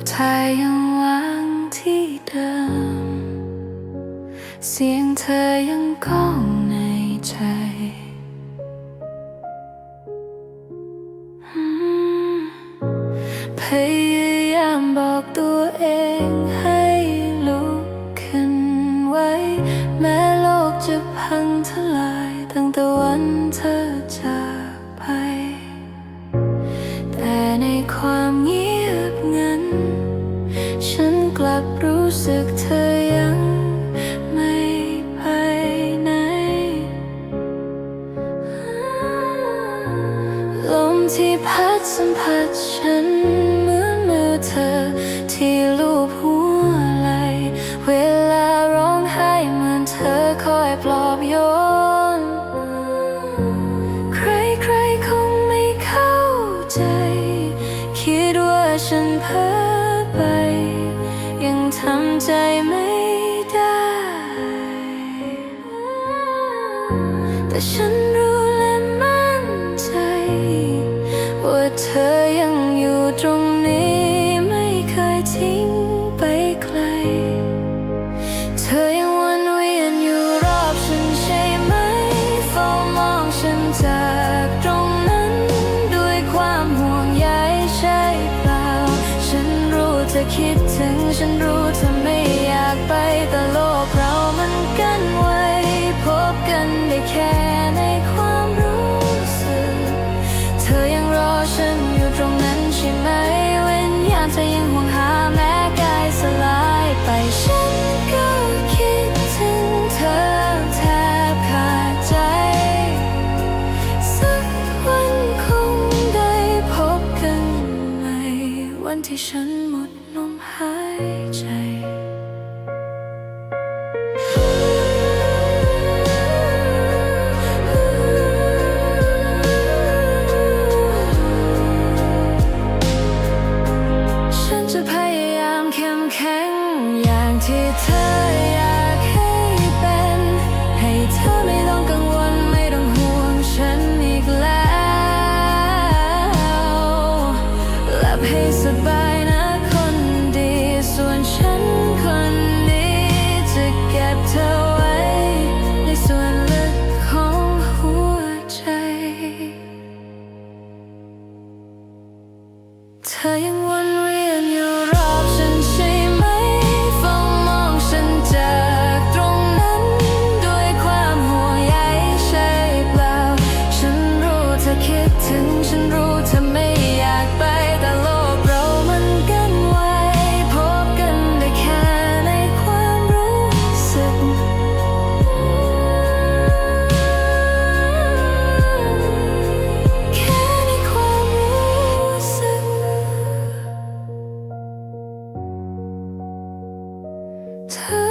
ปถ่ายยังวางที่เดิม เสียงเธอยังก้องในใจอืมพยายามบอกตัวเองให้ลุกขึ้นไว้ แม้โลกจะพังทลายตั้งแต่วันเธอจาก สึกเธอยังไม่ไปไหน ลมที่พัดสัมผัสฉันเหมือนมือเธอที่ลูบหัวไหล เวลาร้องไห้เหมือนเธอคอยปลอบโยน ใครๆคงไม่เข้าใจ คิดว่าฉันเพ้อ ทำใจไม่ได้ แต่ฉันรู้และมั่นใจ ว่าเธอยังอยู่ตรงนี้ไม่เคยทิ้ง ฉันรู้เธอไม่อยากไปแต่โลกเรามันกันไว้ พบกันได้แค่ในความรู้สึก เธอยังรอฉันอยู่ตรงนั้นใช่ไหมวิญญาณเธอยังห่วงหาแม้กายสลายไปฉันก็คิดถึงเธอแทบขาดใจ สักวันคงได้พบกันใหม่วันที่ฉันมดลมหาย ใจฉันจะพยายามเข้มแข็งอย่างที่เธอ ธอยังวนเวียนอยู่รอบฉันใช่ไหมเฝ้ามองฉันจากตรงนั้นด้วยความห่วงใยใช่เปล่า ฉันรู้เธอคิดถึงฉันรู้ 他